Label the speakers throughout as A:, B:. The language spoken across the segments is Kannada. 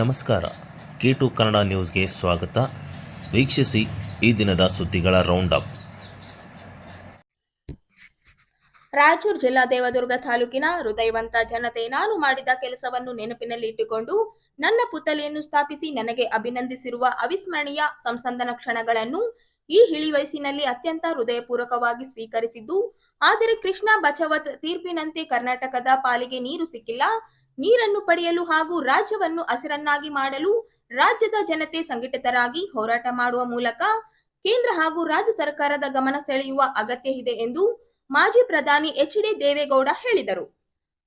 A: ನಮಸ್ಕಾರ. ಕೆ ಟು ಕನ್ನಡ ನ್ಯೂಸ್ಗೆ ಸ್ವಾಗತ. ವೀಕ್ಷಿಸಿ ಈ ದಿನದ ಸುದ್ದಿಗಳ ರೌಂಡ್ ಅಪ್
B: ರಾಯಚೂರು ಜಿಲ್ಲಾ ದೇವದುರ್ಗ ತಾಲೂಕಿನ ಹೃದಯವಂತ ಜನತೆ ನಾನು ಮಾಡಿದ ಕೆಲಸವನ್ನು ನೆನಪಿನಲ್ಲಿ ಇಟ್ಟುಕೊಂಡು ನನ್ನ ಪುತ್ತಲೆಯನ್ನು ಸ್ಥಾಪಿಸಿ ನನಗೆ ಅಭಿನಂದಿಸಿರುವ ಅವಿಸ್ಮರಣೀಯ ಸಂಸಂದನ ಕ್ಷಣಗಳನ್ನು ಈ ಹಿಳಿವಯಸ್ಸಿನಲ್ಲಿ ಅತ್ಯಂತ ಹೃದಯಪೂರ್ವಕವಾಗಿ ಸ್ವೀಕರಿಸಿದ್ದು. ಆದರೆ ಕೃಷ್ಣ ಬಚವತ್ ತೀರ್ಪಿನಂತೆ ಕರ್ನಾಟಕದ ಪಾಲಿಗೆ ನೀರು ಸಿಕ್ಕಿಲ್ಲ. ನೀರನ್ನು ಪಡೆಯಲು ಹಾಗೂ ರಾಜ್ಯವನ್ನು ಹಸಿರನ್ನಾಗಿ ಮಾಡಲು ರಾಜ್ಯದ ಜನತೆ ಸಂಘಟಿತರಾಗಿ ಹೋರಾಟ ಮಾಡುವ ಮೂಲಕ ಕೇಂದ್ರ ಹಾಗೂ ರಾಜ್ಯ ಸರ್ಕಾರದ ಗಮನ ಸೆಳೆಯುವ ಅಗತ್ಯ ಇದೆ ಎಂದು ಮಾಜಿ ಪ್ರಧಾನಿ ಎಚ್ ಡಿ ದೇವೇಗೌಡ ಹೇಳಿದರು.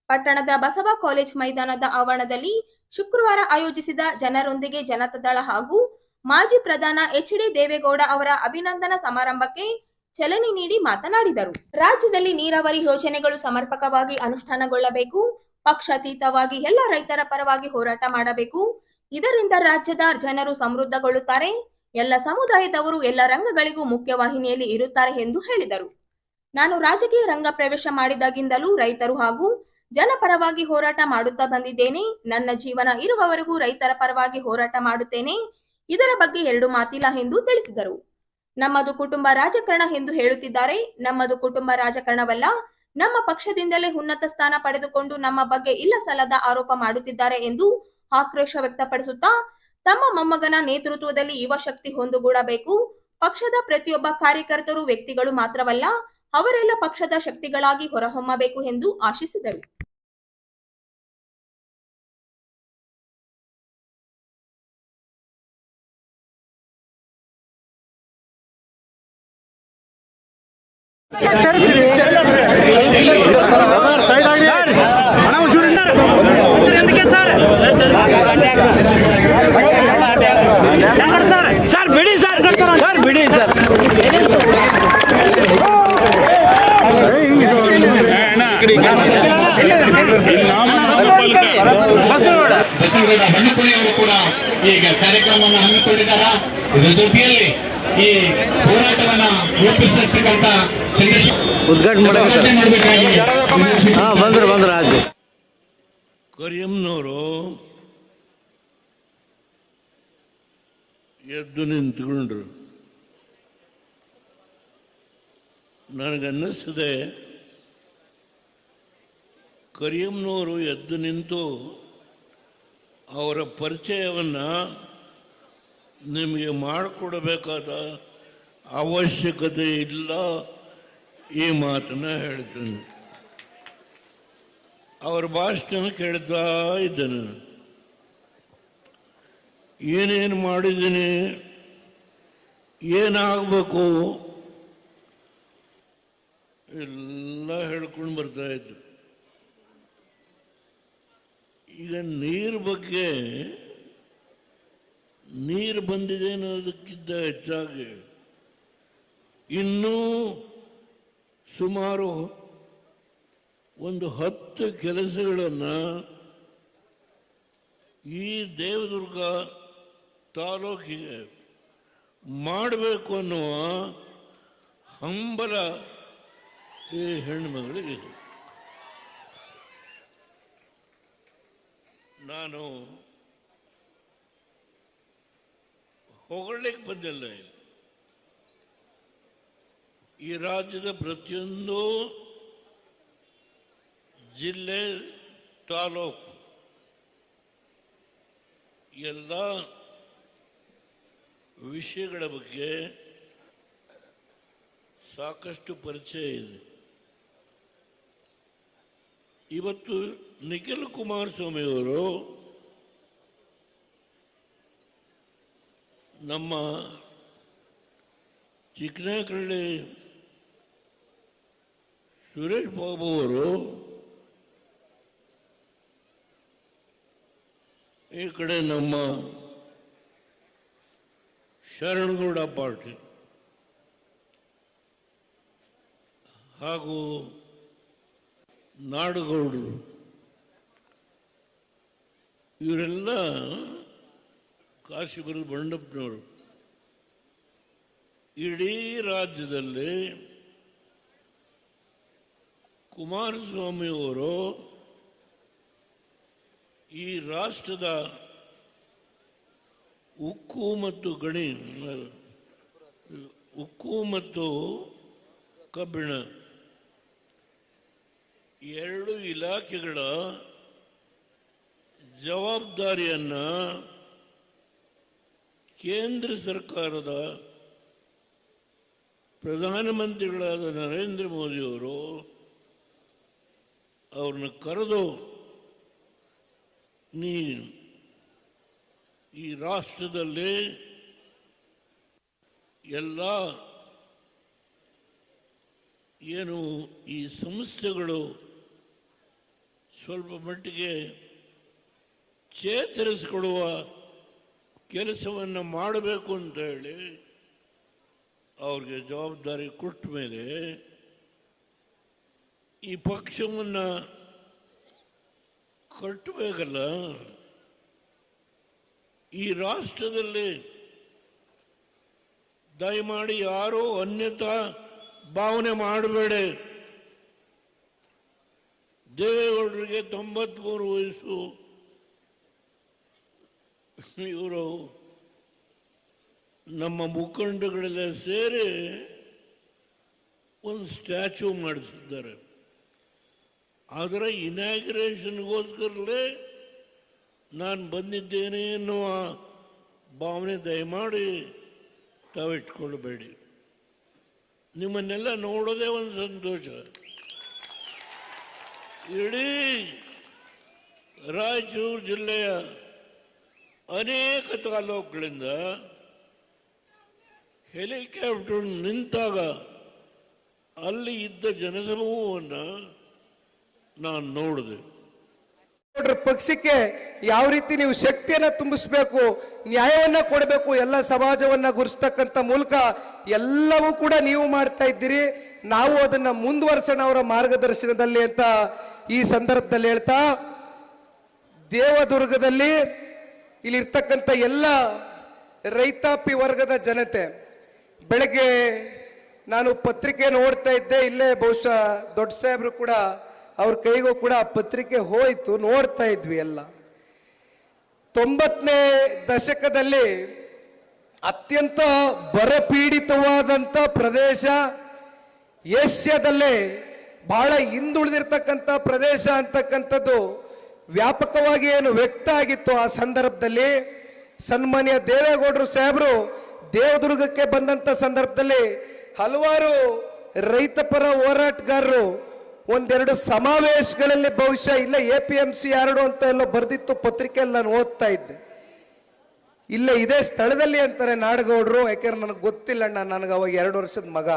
B: ಪಟ್ಟಣದ ಬಸವ ಕಾಲೇಜ್ ಮೈದಾನದ ಆವರಣದಲ್ಲಿ ಶುಕ್ರವಾರ ಆಯೋಜಿಸಿದ ಜನರೊಂದಿಗೆ ಜನತಾದಳ ಹಾಗೂ ಮಾಜಿ ಪ್ರಧಾನ ಎಚ್ ಡಿ ದೇವೇಗೌಡ ಅವರ ಅಭಿನಂದನಾ ಸಮಾರಂಭಕ್ಕೆ ಚಲನೆ ನೀಡಿ ಮಾತನಾಡಿದರು. ರಾಜ್ಯದಲ್ಲಿ ನೀರಾವರಿ ಯೋಜನೆಗಳು ಸಮರ್ಪಕವಾಗಿ ಅನುಷ್ಠಾನಗೊಳ್ಳಬೇಕು. ಪಕ್ಷಾತೀತವಾಗಿ ಎಲ್ಲ ರೈತರ ಪರವಾಗಿ ಹೋರಾಟ ಮಾಡಬೇಕು. ಇದರಿಂದ ರಾಜ್ಯದ ಜನರು ಸಮೃದ್ಧಗೊಳ್ಳುತ್ತಾರೆ. ಎಲ್ಲ ಸಮುದಾಯದವರು ಎಲ್ಲ ರಂಗಗಳಿಗೂ ಮುಖ್ಯವಾಹಿನಿಯಲ್ಲಿ ಇರುತ್ತಾರೆ ಎಂದು ಹೇಳಿದರು. ನಾನು ರಾಜಕೀಯ ರಂಗ ಪ್ರವೇಶ ಮಾಡಿದಾಗಿಂದಲೂ ರೈತರು ಹಾಗೂ ಜನಪರವಾಗಿ ಹೋರಾಟ ಮಾಡುತ್ತಾ ಬಂದಿದ್ದೇನೆ. ನನ್ನ ಜೀವನ ಇರುವವರೆಗೂ ರೈತರ ಪರವಾಗಿ ಹೋರಾಟ ಮಾಡುತ್ತೇನೆ. ಇದರ ಬಗ್ಗೆ ಎರಡು ಮಾತಿಲ್ಲ ಎಂದು ತಿಳಿಸಿದರು. ನಮ್ಮದು ಕುಟುಂಬ ರಾಜಕಾರಣ ಎಂದು ಹೇಳುತ್ತಿದ್ದಾರೆ. ನಮ್ಮದು ಕುಟುಂಬ ರಾಜಕಾರಣವಲ್ಲ. ನಮ್ಮ ಪಕ್ಷದಿಂದಲೇ ಉನ್ನತ ಸ್ಥಾನ ಪಡೆದುಕೊಂಡು ನಮ್ಮ ಬಗ್ಗೆ ಇಲ್ಲ ಸಲ್ಲದ ಆರೋಪ ಮಾಡುತ್ತಿದ್ದಾರೆ ಎಂದು ಆಕ್ರೋಶ ವ್ಯಕ್ತಪಡಿಸುತ್ತಾ, ತಮ್ಮ ಮೊಮ್ಮಗನ ನೇತೃತ್ವದಲ್ಲಿ ಯುವ ಶಕ್ತಿ ಹೊಂದುಗೂಡಬೇಕು ಪಕ್ಷದ ಪ್ರತಿಯೊಬ್ಬ ಕಾರ್ಯಕರ್ತರು ವ್ಯಕ್ತಿಗಳು ಮಾತ್ರವಲ್ಲ, ಅವರೆಲ್ಲ ಪಕ್ಷದ ಶಕ್ತಿಗಳಾಗಿ ಹೊರಹೊಮ್ಮಬೇಕು ಎಂದು ಆಶಿಸಿದರು
C: ಆಗಿ ಅಣ್ಣ ಒಂಚೂರು ಹಿಂದಾರ. ಒಂಚೂರು ಹಿಂದಕ್ಕೆ ಸರ್ ಯಾಕಂದ್ರೆ ಸರ್ ಸರ್ ಬಿಡಿ ಸರ್ ಸರ್ ಬಿಡಿ ಸರ್ ಬಸವಗೌಡ.
D: ಬಸವರಾಜ ಅವರು ಕೂಡ ಈಗ ಕಾರ್ಯಕ್ರಮವನ್ನು ಹಮ್ಮಿಕೊಂಡಿದ್ದಾರೆ? ಇದರ ಜೊತೆಯಲ್ಲಿ ಈ ಹೋರಾಟವನ್ನ ರೂಪಿಸಿರ್ತಕ್ಕಂಥ ಚಂದ್ರಶೇಖರ್
C: ಉದ್ಘಾಟನೆ ಬಂದ್ರು ಬಂದ್ರು ಆಯ್ತು
E: ಕರಿಯಮ್ಮನವರು ಎದ್ದು ನಿಂತ್ಕೊಂಡ್ರು. ನನಗನ್ನಿಸ್ತದೆ ಕರಿಯಮ್ನವರು ಎದ್ದು ನಿಂತು ಅವರ ಪರಿಚಯವನ್ನು ನಿಮಗೆ ಮಾಡಿಕೊಡಬೇಕಾದ ಅವಶ್ಯಕತೆ ಇಲ್ಲ ಈ ಮಾತನ್ನು ಹೇಳ್ತೀನಿ. ಅವರ ಭಾಷಣ ಕೇಳ್ತಾ ಇದ್ದೆ ನಾನು. ಏನೇನು ಮಾಡಿದ್ದೀನಿ, ಏನಾಗಬೇಕು, ಎಲ್ಲ ಹೇಳ್ಕೊಂಡು ಬರ್ತಾ ಇದ್ದು. ಈಗ ನೀರು ಬಗ್ಗೆ ನೀರು ಬಂದಿದೆ ಅನ್ನೋದಕ್ಕಿಂತ ಹೆಚ್ಚಾಗಿ ಇನ್ನೂ ಸುಮಾರು ಒಂದು ಹತ್ತು ಕೆಲಸಗಳನ್ನು ಈ ದೇವದುರ್ಗ ತಾಲೂಕಿಗೆ ಮಾಡಬೇಕು ಅನ್ನುವ ಹಂಬಲ ಈ ಹೆಣ್ಮಗಳಿಗಿದೆ ನಾನು ಹೊಗಳಲಿಕ್ಕೆ ಬಂದಿಲ್ಲ ಈ ರಾಜ್ಯದ ಪ್ರತಿಯೊಂದು ಜಿಲ್ಲೆ, ತಾಲೂಕು, ಎಲ್ಲ ವಿಷಯಗಳ ಬಗ್ಗೆ ಸಾಕಷ್ಟು ಪರಿಚಯ ಇದೆ. ಇವತ್ತು ನಿಖಿಲ್ ಕುಮಾರಸ್ವಾಮಿಯವರು ನಮ್ಮ ಚಿಕ್ಕನಕಳ್ಳಿ ಸುರೇಶ್ ಬಾಬು ಅವರು ಈ ಕಡೆ ನಮ್ಮ ಶರಣಗೌಡ ಪಾರ್ಟಿ ಹಾಗೂ ನಾಡುಗೌಡರು ಇವರೆಲ್ಲ ಕಾಶಿಪುರದ ಬಂಡಪ್ಪನವರು. ಇಡೀ ರಾಜ್ಯದಲ್ಲಿ ಕುಮಾರಸ್ವಾಮಿಯವರು ಈ ರಾಷ್ಟ್ರದ ಉಕ್ಕು ಮತ್ತು ಗಣಿ, ಉಕ್ಕು ಮತ್ತು ಕಬ್ಬಿಣ ಎರಡು ಇಲಾಖೆಗಳ ಜವಾಬ್ದಾರಿಯನ್ನ ಕೇಂದ್ರ ಸರ್ಕಾರದ ಪ್ರಧಾನಮಂತ್ರಿಗಳಾದ ನರೇಂದ್ರ ಮೋದಿಯವರು ಅವ್ರನ್ನ ಕರೆದು ನೀ ಈ ರಾಷ್ಟ್ರದಲ್ಲಿ ಎಲ್ಲ ಏನು ಈ ಸಂಸ್ಥೆಗಳು ಸ್ವಲ್ಪ ಮಟ್ಟಿಗೆ ಚೇತರಿಸಿಕೊಡುವ ಕೆಲಸವನ್ನು ಮಾಡಬೇಕು ಅಂತ ಹೇಳಿ ಅವ್ರಿಗೆ ಜವಾಬ್ದಾರಿ ಕೊಟ್ಟ ಮೇಲೆ ಈ ಪಕ್ಷವನ್ನು ಕಟ್ಟಬೇಕಲ್ಲ. ಈ ರಾಷ್ಟ್ರದಲ್ಲಿ ದಯಮಾಡಿ ಯಾರೂ ಅನ್ಯತಾ ಭಾವನೆ ಮಾಡಬೇಡಿ. ದೇವೇಗೌಡರಿಗೆ ತೊಂಬತ್ಮೂರು ವಯಸ್ಸು ಇವರು ನಮ್ಮ ಮುಖಂಡಗಳೆಲ್ಲ ಸೇರಿ ಒಂದು ಸ್ಟ್ಯಾಚು ಮಾಡಿಸಿದ್ದಾರೆ. ಆದರೆ ಇನಾಗ್ರೇಷನ್ಗೋಸ್ಕರಲೇ ನಾನು ಬಂದಿದ್ದೇನೆ ಎನ್ನುವ ಭಾವನೆ ದಯಮಾಡಿ ತಾವಿಟ್ಕೊಳ್ಬೇಡಿ. ನಿಮ್ಮನ್ನೆಲ್ಲ ನೋಡೋದೇ ಒಂದು ಸಂತೋಷ. ಇಡೀ ರಾಯಚೂರು ಜಿಲ್ಲೆಯ ಅನೇಕ ತಾಲೂಕುಗಳಿಂದ ಹೆಲಿಕಾಪ್ಟರ್ ನಿಂತಾಗ ಅಲ್ಲಿ ಇದ್ದ ಜನಸಮೂಹವನ್ನು ನಾನು ನೋಡಿದೆ.
F: ಪಕ್ಷಕ್ಕೆ ಯಾವ ರೀತಿ ನೀವು ಶಕ್ತಿಯನ್ನ ತುಂಬಿಸಬೇಕು, ನ್ಯಾಯವನ್ನ ಕೊಡಬೇಕು, ಎಲ್ಲ ಸಮಾಜವನ್ನ ಗುರುಸ್ತಕ್ಕಂಥ ಮೂಲಕ ಎಲ್ಲವೂ ಕೂಡ ನೀವು ಮಾಡ್ತಾ ಇದ್ದೀರಿ. ನಾವು ಅದನ್ನ ಮುಂದುವರ್ಸೋಣ ಅವರ ಮಾರ್ಗದರ್ಶನದಲ್ಲಿ ಅಂತ ಈ ಸಂದರ್ಭದಲ್ಲಿ ಹೇಳ್ತಾ, ದೇವದುರ್ಗದಲ್ಲಿ ಇಲ್ಲಿರ್ತಕ್ಕಂಥ ಎಲ್ಲ ರೈತಾಪಿ ವರ್ಗದ ಜನತೆ, ಬೆಳಗ್ಗೆ ನಾನು ಪತ್ರಿಕೆ ನೋಡ್ತಾ ಇದ್ದೆ, ಇಲ್ಲೇ ಬಹುಶಃ ದೊಡ್ಡ ಸಾಹೇಬ್ರು ಕೂಡ ಅವ್ರ ಕೈಗೂ ಕೂಡ ಆ ಪತ್ರಿಕೆ ಹೋಯಿತು, ನೋಡ್ತಾ ಇದ್ವಿ ಎಲ್ಲ. ತೊಂಬತ್ತನೇ ದಶಕದಲ್ಲಿ ಅತ್ಯಂತ ಬರಪೀಡಿತವಾದಂಥ ಪ್ರದೇಶ ಏಷ್ಯಾದಲ್ಲೇ ಬಹಳ ಹಿಂದುಳಿದಿರ್ತಕ್ಕಂಥ ಪ್ರದೇಶ ಅಂತಕ್ಕಂಥದ್ದು ವ್ಯಾಪಕವಾಗಿ ಏನು ವ್ಯಕ್ತ ಆಗಿತ್ತು ಆ ಸಂದರ್ಭದಲ್ಲಿ ಸನ್ಮಾನ್ಯ ದೇವೇಗೌಡರು ಸಾಹೇಬರು ದೇವದುರ್ಗಕ್ಕೆ ಬಂದಂತ ಸಂದರ್ಭದಲ್ಲಿ ಹಲವಾರು ರೈತಪರ ಹೋರಾಟಗಾರರು ಒಂದೆರಡು ಸಮಾವೇಶಗಳಲ್ಲಿ ಬಹುಶಃ ಇಲ್ಲ ಎ ಪಿ ಎಂ ಸಿ ಎರಡು ಅಂತ ಎಲ್ಲ ಬರೆದಿತ್ತು ಪತ್ರಿಕೆಯಲ್ಲಿ ನಾನು ಓದ್ತಾ ಇದ್ದೆ. ಇಲ್ಲ ಇದೇ ಸ್ಥಳದಲ್ಲಿ ಅಂತಾರೆ ನಾಡಗೌಡರು, ಯಾಕೆಂದ್ರೆ ನನಗೆ ಗೊತ್ತಿಲ್ಲ ಅಣ್ಣ, ನನಗೆ ಅವಾಗ ಎರಡು ವರ್ಷದ ಮಗ,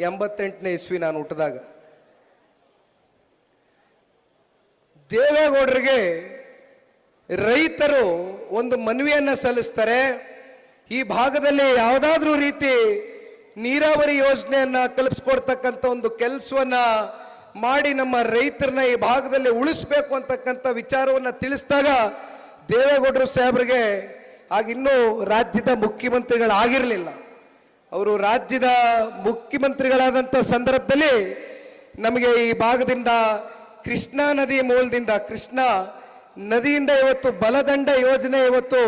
F: ಎಂಬತ್ತೆಂಟನೇ ಇಸ್ವಿ ನಾನು ಹುಟ್ಟಿದಾಗ. ದೇವೇಗೌಡರಿಗೆ ರೈತರು ಒಂದು ಮನವಿಯನ್ನು ಸಲ್ಲಿಸ್ತಾರೆ. ಈ ಭಾಗದಲ್ಲಿ ಯಾವುದಾದ್ರೂ ರೀತಿ ನೀರಾವರಿ ಯೋಜನೆಯನ್ನ ಕಲ್ಪಿಸ್ಕೊಡ್ತಕ್ಕಂಥ ಒಂದು ಕೆಲಸವನ್ನ ಮಾಡಿ ನಮ್ಮ ರೈತರನ್ನ ಈ ಭಾಗದಲ್ಲಿ ಉಳಿಸ್ಬೇಕು ಅಂತಕ್ಕಂಥ ವಿಚಾರವನ್ನು ತಿಳಿಸಿದಾಗ ದೇವೇಗೌಡರು ಸಾಹೇಬ್ರಿಗೆ ಆಗಿನ್ನೂ ರಾಜ್ಯದ ಮುಖ್ಯಮಂತ್ರಿಗಳಾಗಿರಲಿಲ್ಲ. ಅವರು ರಾಜ್ಯದ ಮುಖ್ಯಮಂತ್ರಿಗಳಾದಂಥ ಸಂದರ್ಭದಲ್ಲಿ ನಮಗೆ ಈ ಭಾಗದಿಂದ ಕೃಷ್ಣಾ ನದಿ ಮೂಲದಿಂದ, ಕೃಷ್ಣ ನದಿಯಿಂದ ಇವತ್ತು ಬಲದಂಡ ಯೋಜನೆ ಇವತ್ತು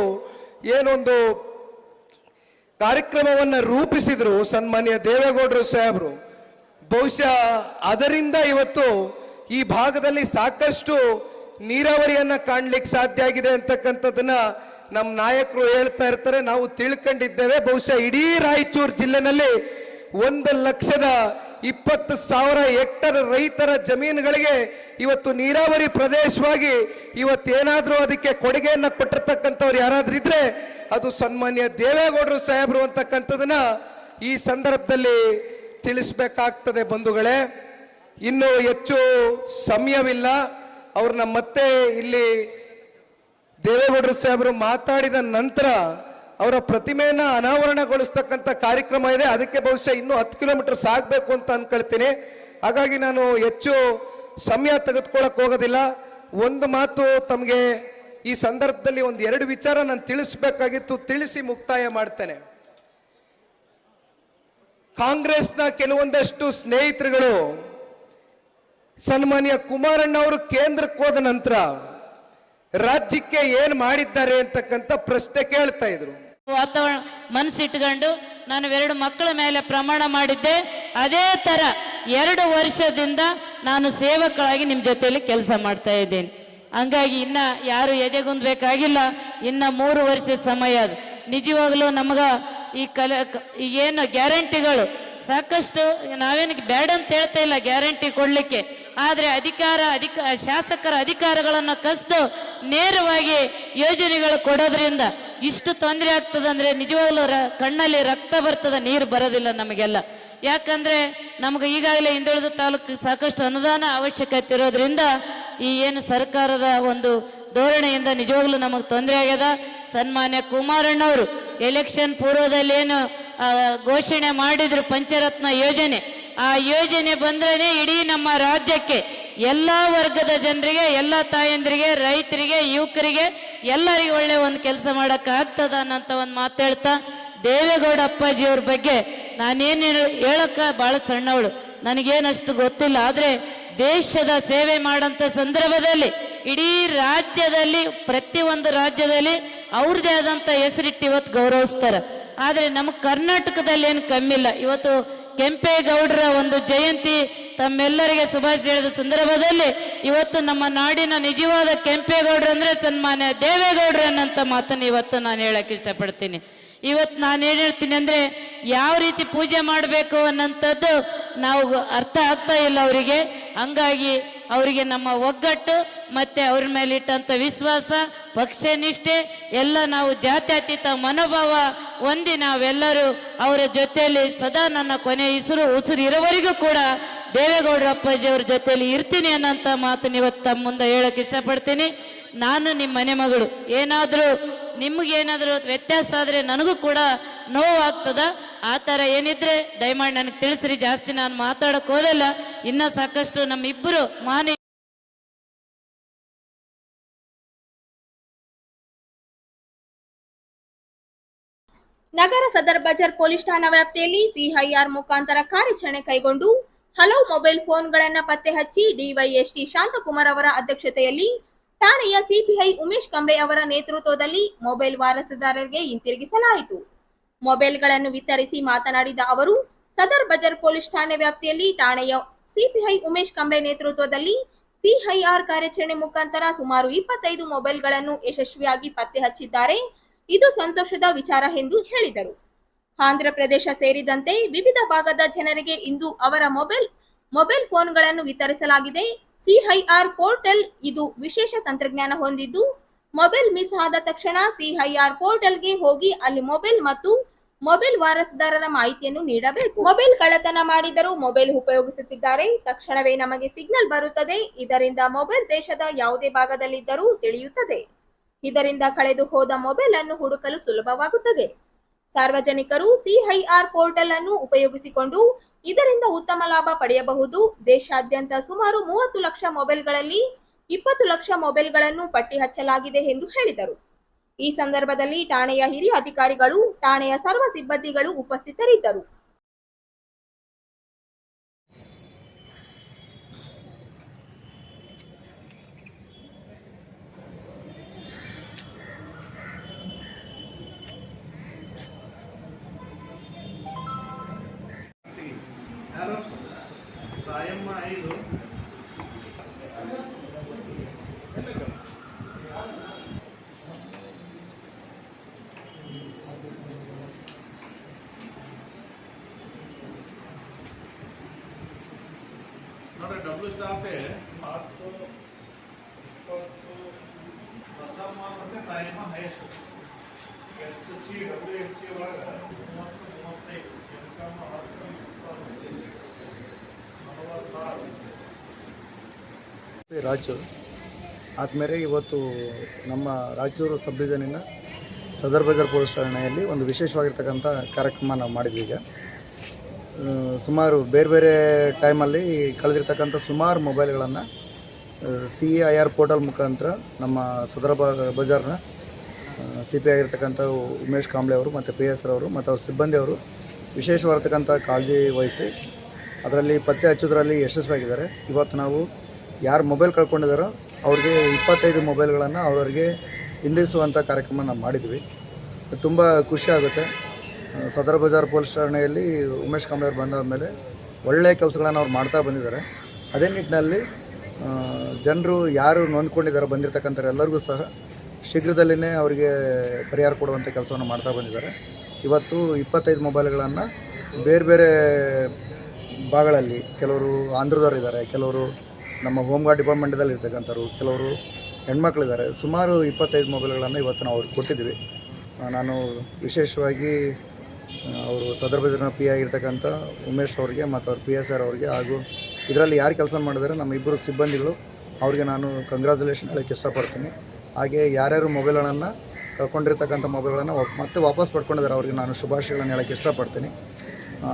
F: ಏನೊಂದು ಕಾರ್ಯಕ್ರಮವನ್ನು ರೂಪಿಸಿದ್ರು ಸನ್ಮಾನ್ಯ ದೇವೇಗೌಡರು ಸಾಹೇಬರು. ಬಹುಶಃ ಅದರಿಂದ ಇವತ್ತು ಈ ಭಾಗದಲ್ಲಿ ಸಾಕಷ್ಟು ನೀರಾವರಿಯನ್ನ ಕಾಣ್ಲಿಕ್ಕೆ ಸಾಧ್ಯ ಆಗಿದೆ ಅಂತಕ್ಕಂಥದ್ದನ್ನ ನಮ್ಮ ನಾಯಕರು ಹೇಳ್ತಾ ಇರ್ತಾರೆ. ನಾವು ತಿಳ್ಕೊಂಡಿದ್ದೇವೆ. ಬಹುಶಃ ಇಡೀ ರಾಯಚೂರು ಜಿಲ್ಲೆನಲ್ಲಿ ಒಂದು ಲಕ್ಷದ ಇಪ್ಪತ್ತು ಸಾವಿರ ಹೆಕ್ಟರ್ ರೈತರ ಜಮೀನುಗಳಿಗೆ ಇವತ್ತು ನೀರಾವರಿ ಪ್ರದೇಶವಾಗಿ ಇವತ್ತೇನಾದರೂ ಅದಕ್ಕೆ ಕೊಡುಗೆಯನ್ನು ಕೊಟ್ಟಿರ್ತಕ್ಕಂಥವ್ರು ಯಾರಾದ್ರೂ ಇದ್ರೆ ಅದು ಸನ್ಮಾನ್ಯ ದೇವೇಗೌಡರು ಸಾಹೇಬರು ಅಂತಕ್ಕಂಥದನ್ನ ಈ ಸಂದರ್ಭದಲ್ಲಿ ತಿಳಿಸ್ಬೇಕಾಗ್ತದೆ ಬಂಧುಗಳೇ. ಇನ್ನು ಹೆಚ್ಚು ಸಮಯವಿಲ್ಲ. ಅವ್ರನ್ನ ಮತ್ತೆ ಇಲ್ಲಿ ದೇವೇಗೌಡರು ಸಾಹೇಬರು ಮಾತಾಡಿದ ನಂತರ ಅವರ ಪ್ರತಿಮೆಯನ್ನ ಅನಾವರಣಗೊಳಿಸ್ತಕ್ಕಂಥ ಕಾರ್ಯಕ್ರಮ ಇದೆ. ಅದಕ್ಕೆ ಬಹುಶಃ ಇನ್ನೂ ಹತ್ತು ಕಿಲೋಮೀಟರ್ ಸಾಗಬೇಕು ಅಂತ ಅನ್ಕೊಳ್ತೀನಿ. ಹಾಗಾಗಿ ನಾನು ಹೆಚ್ಚು ಸಮಯ ತೆಗೆದುಕೊಳ್ಳಕ್ಕೆ ಹೋಗೋದಿಲ್ಲ. ಒಂದು ಮಾತು ತಮಗೆ ಈ ಸಂದರ್ಭದಲ್ಲಿ ಒಂದು ಎರಡು ವಿಚಾರ ನಾನು ತಿಳಿಸ್ಬೇಕಾಗಿತ್ತು. ತಿಳಿಸಿ ಮುಕ್ತಾಯ ಮಾಡ್ತೇನೆ. ಕಾಂಗ್ರೆಸ್ನ ಕೆಲವೊಂದಷ್ಟು ಸ್ನೇಹಿತರುಗಳು ಸನ್ಮಾನ್ಯ ಕುಮಾರಣ್ಣ ಅವರು ಕೇಂದ್ರಕ್ಕೆ ಹೋದ ನಂತರ ರಾಜ್ಯಕ್ಕೆ ಏನು ಮಾಡಿದ್ದಾರೆ ಅಂತಕ್ಕಂಥ ಪ್ರಶ್ನೆ ಕೇಳ್ತಾ ಇದ್ರು.
G: ವಾತಾವರಣ ಮನಸ್ಸಿಟ್ಕೊಂಡು ನಾನು ಎರಡು ಮಕ್ಕಳ ಮೇಲೆ ಪ್ರಮಾಣ ಮಾಡಿದ್ದೆ. ಅದೇ ಥರ ಎರಡು ವರ್ಷದಿಂದ ನಾನು ಸೇವಕಳಾಗಿ ನಿಮ್ಮ ಜೊತೆಯಲ್ಲಿ ಕೆಲಸ ಮಾಡ್ತಾ ಇದ್ದೇನೆ. ಹಂಗಾಗಿ ಇನ್ನ ಯಾರು ಎದೆಗುಂದಬೇಕಾಗಿಲ್ಲ ಇನ್ನ ಮೂರು ವರ್ಷದ ಸಮಯ ಅದು. ನಿಜವಾಗ್ಲೂ ನಮಗ ಈ ಕಲೆ ಏನು ಗ್ಯಾರಂಟಿಗಳು ಸಾಕಷ್ಟು ನಾವೇನು ಬೇಡ ಅಂತ ಹೇಳ್ತಾ ಇಲ್ಲ, ಗ್ಯಾರಂಟಿ ಕೊಡಲಿಕ್ಕೆ. ಆದರೆ ಅಧಿಕಾರ, ಅಧಿಕ, ಶಾಸಕರ ಅಧಿಕಾರಗಳನ್ನು ಕಸಿದು ನೇರವಾಗಿ ಯೋಜನೆಗಳು ಕೊಡೋದ್ರಿಂದ ಇಷ್ಟು ತೊಂದರೆ ಆಗ್ತದಂದ್ರೆ ನಿಜವಾಗ್ಲೂ ರ, ಕಣ್ಣಲ್ಲಿ ರಕ್ತ ಬರ್ತದ, ನೀರು ಬರೋದಿಲ್ಲ ನಮಗೆಲ್ಲ. ಯಾಕಂದ್ರೆ ನಮಗೆ ಈಗಾಗಲೇ ಹಿಂದುಳಿದ ತಾಲೂಕು ಸಾಕಷ್ಟು ಅನುದಾನ ಅವಶ್ಯಕತೆ ಇರೋದ್ರಿಂದ ಈ ಏನು ಸರ್ಕಾರದ ಒಂದು ಧೋರಣೆಯಿಂದ ನಿಜವಾಗ್ಲೂ ನಮಗೆ ತೊಂದರೆ ಆಗ್ಯದ. ಸನ್ಮಾನ್ಯ ಕುಮಾರಣ್ಣವರು, ಎಲೆಕ್ಷನ್ ಪೂರ್ವದಲ್ಲಿ ಏನು ಘೋಷಣೆ ಮಾಡಿದ್ರು ಪಂಚರತ್ನ ಯೋಜನೆ. ಆ ಯೋಜನೆ ಬಂದ್ರೆ ಇಡೀ ನಮ್ಮ ರಾಜ್ಯಕ್ಕೆ, ಎಲ್ಲ ವರ್ಗದ ಜನರಿಗೆ, ಎಲ್ಲ ತಾಯಂದ್ರಿಗೆ, ರೈತರಿಗೆ, ಯುವಕರಿಗೆ, ಎಲ್ಲರಿಗೂ ಒಳ್ಳೆ ಒಂದು ಕೆಲಸ ಮಾಡಕ್ಕೆ ಆಗ್ತದ ಅನ್ನೋಂಥ ಒಂದು ಮಾತು ಹೇಳ್ತಾ, ದೇವೇಗೌಡ ಅಪ್ಪಾಜಿ ಅವ್ರ ಬಗ್ಗೆ ನಾನೇನು ಹೇಳಕ್ಕ ಭಾಳ ಸಣ್ಣವಳು. ನನಗೇನಷ್ಟು ಗೊತ್ತಿಲ್ಲ, ಆದರೆ ದೇಶದ ಸೇವೆ ಮಾಡೋಂಥ ಸಂದರ್ಭದಲ್ಲಿ, ಇಡೀ ರಾಜ್ಯದಲ್ಲಿ, ಪ್ರತಿಯೊಂದು ರಾಜ್ಯದಲ್ಲಿ ಅವ್ರದ್ದೇ ಆದಂಥ ಹೆಸರಿಟ್ಟು ಇವತ್ತು ಗೌರವಿಸ್ತಾರೆ. ಆದರೆ ನಮ್ಮ ಕರ್ನಾಟಕದಲ್ಲಿ ಏನು ಕಮ್ಮಿಲ್ಲ ಇವತ್ತು ಕೆಂಪೇಗೌಡರ ಒಂದು ಜಯಂತಿ ತಮ್ಮೆಲ್ಲರಿಗೆ ಶುಭಾಶಯ ಹೇಳಿದ ಸಂದರ್ಭದಲ್ಲಿ ಇವತ್ತು ನಮ್ಮ ನಾಡಿನ ನಿಜವಾದ ಕೆಂಪೇಗೌಡರು ಅಂದ್ರೆ ಸನ್ಮಾನ್ಯ ದೇವೇಗೌಡರು ಅನ್ನೋಂಥ ಮಾತನ್ನು ಇವತ್ತು ನಾನು ಹೇಳಕ್ ಇಷ್ಟಪಡ್ತೀನಿ. ಇವತ್ತು ನಾನು ಏನು ಹೇಳ್ತೀನಿ ಅಂದ್ರೆ ಯಾವ ರೀತಿ ಪೂಜೆ ಮಾಡಬೇಕು ಅನ್ನೋಂಥದ್ದು ನಾವು ಅರ್ಥ ಆಗ್ತಾ ಇಲ್ಲ ಅವರಿಗೆ. ಹಂಗಾಗಿ ಅವರಿಗೆ ನಮ್ಮ ಒಗ್ಗಟ್ಟು ಮತ್ತೆ ಅವ್ರ ಮೇಲೆ ಇಟ್ಟಂಥ ವಿಶ್ವಾಸ, ಪಕ್ಷ ನಿಷ್ಠೆ, ಎಲ್ಲ ನಾವು ಜಾತ್ಯತೀತ ಮನೋಭಾವ ಹೊಂದಿ ನಾವೆಲ್ಲರೂ ಅವರ ಜೊತೆಯಲ್ಲಿ ಸದಾ ನನ್ನ ಕೊನೆ ಹೆಸರು ಉಸಿರು ಇರೋವರೆಗೂ ಕೂಡ ದೇವೇಗೌಡರ ಅಪ್ಪಾಜಿಯವ್ರ ಜೊತೆಯಲ್ಲಿ ಇರ್ತೀನಿ ಅನ್ನೋಂಥ ಮಾತು ಇವತ್ತು ತಮ್ಮ ಮುಂದೆ ಹೇಳಕ್ ಇಷ್ಟಪಡ್ತೀನಿ. ನಾನು ನಿಮ್ಮ ಮನೆ ಮಗಳು. ಏನಾದರೂ ನಿಮಗೇನಾದರೂ ವ್ಯತ್ಯಾಸ ಆದರೆ ನನಗೂ ಕೂಡ ನೋವು ಆಗ್ತದ ಆ ಥರ ಏನಿದ್ರೆ, ದಯಮಾಡಿ ನನಗೆ ತಿಳಿಸ್ರಿ, ಜಾಸ್ತಿ ನಾನು ಮಾತಾಡೋಕೆ ಹೋದಲ್ಲ, ಇನ್ನೂ ಸಾಕಷ್ಟು ನಮ್ಮಿಬ್ಬರು ಮಾನಿ
B: ನಗರ ಸದರ್ ಬಜಾರ್ ಪೊಲೀಸ್ ಠಾಣಾ ವ್ಯಾಪ್ತಿಯಲ್ಲಿ ಸಿಐಆರ್ ಮುಖಾಂತರ ಕಾರ್ಯಾಚರಣೆ ಕೈಗೊಂಡು ಹಲವು ಮೊಬೈಲ್ ಫೋನ್ಗಳನ್ನ ಪತ್ತೆ ಹಚ್ಚಿ ಡಿವೈಎಸ್ಟಿ ಶಾಂತಕುಮಾರ್ ಅವರ ಅಧ್ಯಕ್ಷತೆಯಲ್ಲಿ ಠಾಣೆಯ ಸಿಪಿಐ ಉಮೇಶ್ ಕಂಬ್ರೆ ಅವರ ನೇತೃತ್ವದಲ್ಲಿ ಮೊಬೈಲ್ ವಾರಸುದಾರರಿಗೆ ಹಿಂತಿರುಗಿಸಲಾಯಿತು. ಮೊಬೈಲ್ಗಳನ್ನು ವಿತರಿಸಿ ಮಾತನಾಡಿದ ಅವರು, ಸದರ್ ಬಜಾರ್ ಪೊಲೀಸ್ ಠಾಣೆ ವ್ಯಾಪ್ತಿಯಲ್ಲಿ ಠಾಣೆಯ ಸಿಪಿಐ ಉಮೇಶ್ ಕಂಬಳೆ ನೇತೃತ್ವದಲ್ಲಿ ಸಿಐಆರ್ ಕಾರ್ಯಾಚರಣೆ ಮುಖಾಂತರ ಸುಮಾರು ಇಪ್ಪತ್ತೈದು ಮೊಬೈಲ್ಗಳನ್ನು ಯಶಸ್ವಿಯಾಗಿ ಪತ್ತೆ ಹಚ್ಚಿದ್ದಾರೆ. ಇದು ಸಂತೋಷದ ವಿಚಾರ ಎಂದು ಹೇಳಿದರು. ಆಂಧ್ರ ಪ್ರದೇಶ ಸೇರಿದಂತೆ ವಿವಿಧ ಭಾಗದ ಜನರಿಗೆ ಇಂದು ಅವರ ಮೊಬೈಲ್ ಮೊಬೈಲ್ ಫೋನ್ಗಳನ್ನು ವಿತರಿಸಲಾಗಿದೆ. ಸಿಐಆರ್ ಪೋರ್ಟಲ್ ಇದು ವಿಶೇಷ ತಂತ್ರಜ್ಞಾನ ಹೊಂದಿದ್ದು ಮೊಬೈಲ್ ಮಿಸ್ ಆದ ತಕ್ಷಣ ಸಿಐಆರ್ ಪೋರ್ಟಲ್ಗೆ ಹೋಗಿ ಅಲ್ಲಿ ಮೊಬೈಲ್ ಮತ್ತು ಮೊಬೈಲ್ ವಾರಸುದಾರರ ಮಾಹಿತಿಯನ್ನು ನೀಡಬೇಕು. ಮೊಬೈಲ್ ಕಳ್ಳತನ ಮಾಡಿದರೂ ಮೊಬೈಲ್ ಉಪಯೋಗಿಸುತ್ತಿದ್ದಾರೆ. ತಕ್ಷಣವೇ ನಮಗೆ ಸಿಗ್ನಲ್ ಬರುತ್ತದೆ. ಇದರಿಂದ ಮೊಬೈಲ್ ದೇಶದ ಯಾವುದೇ ಭಾಗದಲ್ಲಿದ್ದರೂ ತಿಳಿಯುತ್ತದೆ. ಇದರಿಂದ ಕಳೆದು ಹೋದ ಮೊಬೈಲ್ ಅನ್ನು ಹುಡುಕಲು ಸುಲಭವಾಗುತ್ತದೆ. ಸಾರ್ವಜನಿಕರು ಸಿಐಆರ್ ಪೋರ್ಟಲ್ ಅನ್ನು ಉಪಯೋಗಿಸಿಕೊಂಡು ಇದರಿಂದ ಉತ್ತಮ ಲಾಭ ಪಡೆಯಬಹುದು. ದೇಶಾದ್ಯಂತ ಸುಮಾರು ಮೂವತ್ತು ಲಕ್ಷ ಮೊಬೈಲ್ಗಳಲ್ಲಿ ಇಪ್ಪತ್ತು ಲಕ್ಷ ಮೊಬೈಲ್ಗಳನ್ನು ಪಟ್ಟಿ ಹಚ್ಚಲಾಗಿದೆ ಎಂದು ಹೇಳಿದರು. ಈ ಸಂದರ್ಭದಲ್ಲಿ ಠಾಣೆಯ ಹಿರಿಯ ಅಧಿಕಾರಿಗಳು, ಠಾಣೆಯ ಸರ್ವ ಸಿಬ್ಬಂದಿಗಳು ಉಪಸ್ಥಿತರಿದ್ದರು.
H: ನೋಡ್ರಿ ಡಬ್ಲ್ಯೂ ಸ್ಟಾಫೇ ಹತ್ತು ಇಪ್ಪತ್ತು ಪ್ರಸಮ್ಮ ಮತ್ತು Tayamma highest H C W H C ಒಳಗೆ ಮೂವತ್ತು ಮೂವತ್ತೈದು ಎಂ ಕಾಮ್ ಹತ್ತು ಇಪ್ಪತ್ತು ನಲವತ್ತಾರು
I: ರಾಜು ಆದಮೇಲೆ ಇವತ್ತು ನಮ್ಮ ರಾಯಚೂರು ಸಬ್ ಡಿವಿಷನಿನ ಸದರ್ ಬಜಾರ್ ಪೊಲೀಸ್ ಠಾಣೆಯಲ್ಲಿ ಒಂದು ವಿಶೇಷವಾಗಿರ್ತಕ್ಕಂಥ ಕಾರ್ಯಕ್ರಮ ನಾವು ಮಾಡಿದ್ವಿ ಈಗ. ಸುಮಾರು ಬೇರೆ ಬೇರೆ ಟೈಮಲ್ಲಿ ಕಳೆದಿರ್ತಕ್ಕಂಥ ಸುಮಾರು ಮೊಬೈಲ್ಗಳನ್ನು ಸಿ ಐ ಆರ್ ಪೋರ್ಟಲ್ ಮುಖಾಂತರ ನಮ್ಮ ಸದರ ಬಜಾರ್ನ ಸಿ ಪಿ ಆಗಿರ್ತಕ್ಕಂಥ ಉಮೇಶ್ ಕಾಂಬ್ಳೆ ಅವರು ಮತ್ತು ಪಿ ಎಸ್ ಅವರು ಮತ್ತು ಅವ್ರ ಸಿಬ್ಬಂದಿಯವರು ವಿಶೇಷವಾಗಿರ್ತಕ್ಕಂಥ ಕಾಳಜಿ ವಹಿಸಿ, ಅದರಲ್ಲಿ ಪತ್ತೆ ಹಚ್ಚೋದ್ರಲ್ಲಿ ಯಶಸ್ವಿಯಾಗಿದ್ದಾರೆ. ಇವತ್ತು ನಾವು ಯಾರು ಮೊಬೈಲ್ ಕಳ್ಕೊಂಡಿದ್ದಾರೋ ಅವ್ರಿಗೆ ಇಪ್ಪತ್ತೈದು ಮೊಬೈಲ್ಗಳನ್ನು ಅವರಿಗೆ ಹಿಂದಿರಿಸುವಂಥ ಕಾರ್ಯಕ್ರಮ ನಾವು ಮಾಡಿದ್ವಿ. ತುಂಬ ಖುಷಿ ಆಗುತ್ತೆ. ಸದರ್ ಬಜಾರ್ ಪೊಲೀಸ್ ಠಾಣೆಯಲ್ಲಿ ಉಮೇಶ್ ಕಾಂಬ್ಳೆ ಅವ್ರು ಬಂದಾದ ಮೇಲೆ ಒಳ್ಳೆಯ ಕೆಲಸಗಳನ್ನು ಅವ್ರು ಮಾಡ್ತಾ ಬಂದಿದ್ದಾರೆ. ಅದೇ ನಿಟ್ಟಿನಲ್ಲಿ ಜನರು ಯಾರು ನೊಂದ್ಕೊಂಡಿದ್ದಾರೆ ಬಂದಿರತಕ್ಕಂಥ ಎಲ್ಲರಿಗೂ ಸಹ ಶೀಘ್ರದಲ್ಲಿನೇ ಅವರಿಗೆ ಪರಿಹಾರ ಕೊಡುವಂಥ ಕೆಲಸವನ್ನು ಮಾಡ್ತಾ ಬಂದಿದ್ದಾರೆ. ಇವತ್ತು ಇಪ್ಪತ್ತೈದು ಮೊಬೈಲ್ಗಳನ್ನು ಬೇರೆ ಬೇರೆ ಭಾಗಗಳಲ್ಲಿ ಕೆಲವರು ಆಂಧ್ರದವರಿದ್ದಾರೆ, ಕೆಲವರು ನಮ್ಮ ಹೋಮ್ ಗಾರ್ಡ್ ಡಿಪಾರ್ಟ್ಮೆಂಟದಲ್ಲಿ ಇರ್ತಕ್ಕಂಥವ್ರು, ಕೆಲವರು ಹೆಣ್ಮಕ್ಳಿದ್ದಾರೆ. ಸುಮಾರು ಇಪ್ಪತ್ತೈದು ಮೊಬೈಲ್ಗಳನ್ನು ಇವತ್ತು ನಾವು ಅವ್ರಿಗೆ ಕೊಟ್ಟಿದ್ದೀವಿ. ನಾನು ವಿಶೇಷವಾಗಿ ಅವರು ಸದರ್ ಬಜಾರ್ನ ಪಿ ಆಗಿರ್ತಕ್ಕಂಥ ಉಮೇಶ್ ಅವ್ರಿಗೆ ಮತ್ತು ಅವ್ರ ಪಿ ಎಸ್ ಆರ್ ಅವ್ರಿಗೆ ಹಾಗೂ ಇದರಲ್ಲಿ ಯಾರು ಕೆಲಸ ಮಾಡಿದ್ದಾರೆ ನಮ್ಮ ಇಬ್ಬರು ಸಿಬ್ಬಂದಿಗಳು, ಅವ್ರಿಗೆ ನಾನು ಕಂಗ್ರ್ಯಾಚುಲೇಷನ್ ಹೇಳೋಕ್ಕೆ ಇಷ್ಟಪಡ್ತೀನಿ. ಹಾಗೆ ಯಾರ್ಯಾರು ಮೊಬೈಲ್ಗಳನ್ನು ಕಳ್ಕೊಂಡಿರ್ತಕ್ಕಂಥ ಮೊಬೈಲ್ಗಳನ್ನು ಮತ್ತೆ ವಾಪಸ್ ಪಡ್ಕೊಂಡಿದ್ದಾರೆ, ಅವ್ರಿಗೆ ನಾನು ಶುಭಾಶಯಗಳನ್ನು ಹೇಳೋಕ್ಕೆ ಇಷ್ಟಪಡ್ತೀನಿ.